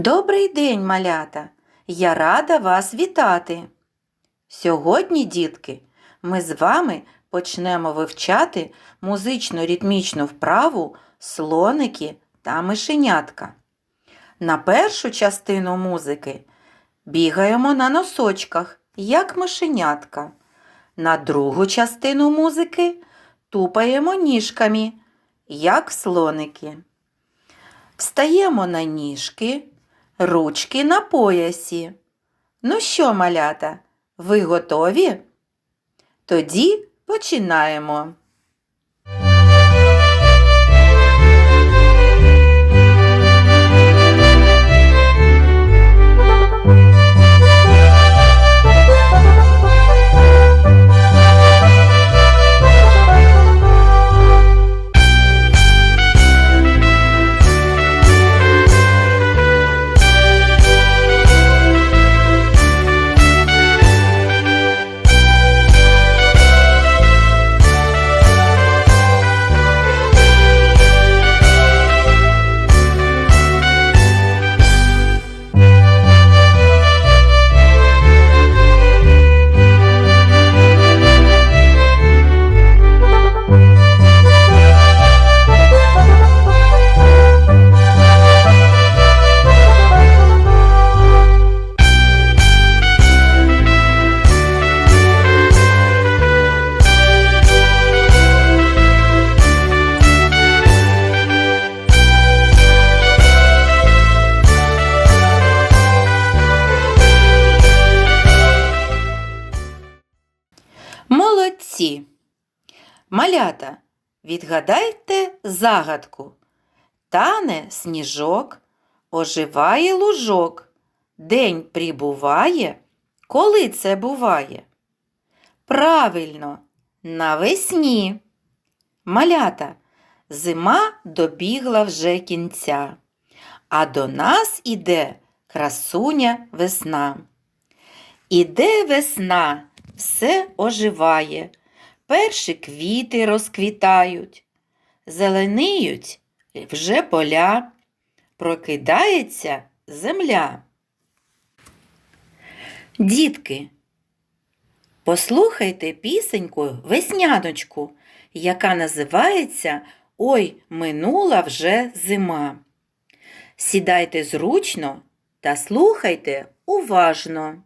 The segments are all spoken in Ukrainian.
Добрий день, малята! Я рада вас вітати. Сьогодні, дітки, ми з вами почнемо вивчати музично-ритмічну вправу слоники та мишенятка. На першу частину музики бігаємо на носочках, як мишенятка. На другу частину музики тупаємо ніжками, як слоники. Встаємо на ніжки, ручки на поясі. Ну що, малята, ви готові? Тоді починаємо. Малята, відгадайте загадку. Тане сніжок, оживає лужок. День прибуває. Коли це буває? Правильно, навесні. Малята, зима добігла вже кінця, а до нас іде красуня весна. Іде весна, все оживає, перші квіти розквітають, зелениють вже поля, прокидається земля. Дітки, послухайте пісеньку весняночку, яка називається Ой, минула вже зима. Сідайте зручно та слухайте уважно.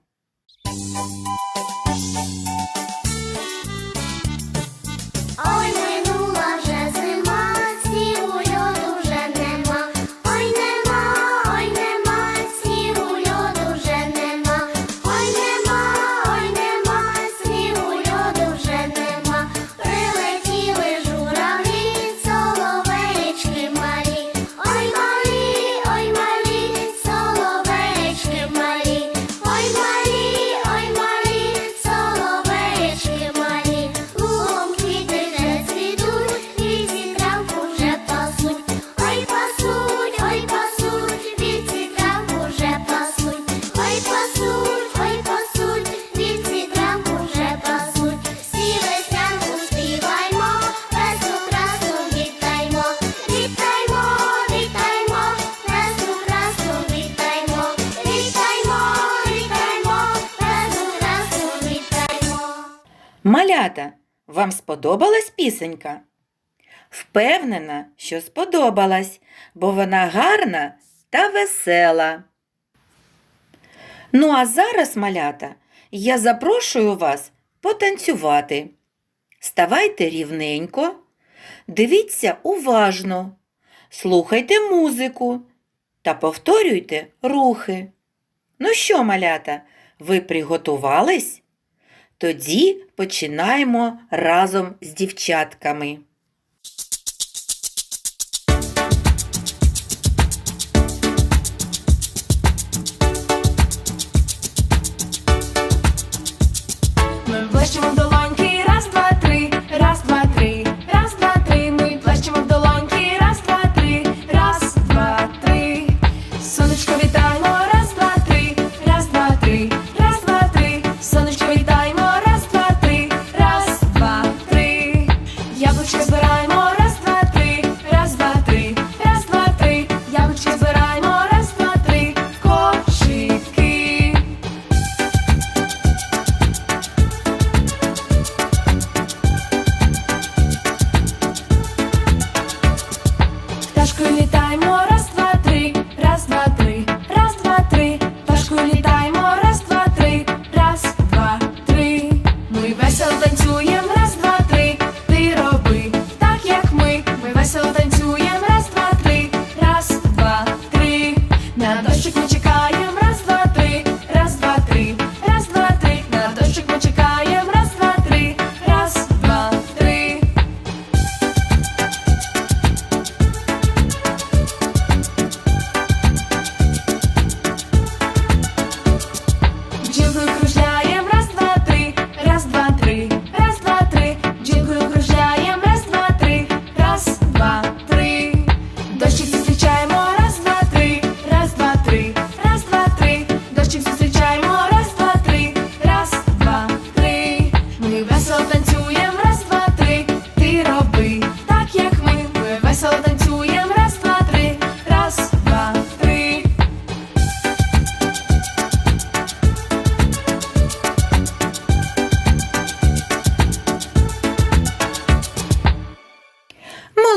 Малята, вам сподобалась пісенька? Впевнена, що сподобалась, бо вона гарна та весела. Ну, а зараз, малята, я запрошую вас потанцювати. Ставайте рівненько, дивіться уважно, слухайте музику та повторюйте рухи. Ну що, малята, ви приготувались? Тоді починаємо разом з дівчатками. Ми плещемо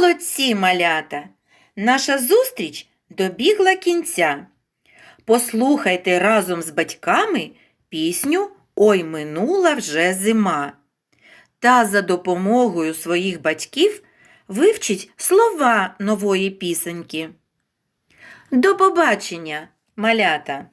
Молодці малята! Наша зустріч добігла кінця. Послухайте разом з батьками пісню Ой минула вже зима. Та за допомогою своїх батьків вивчіть слова нової пісеньки. До побачення, малята!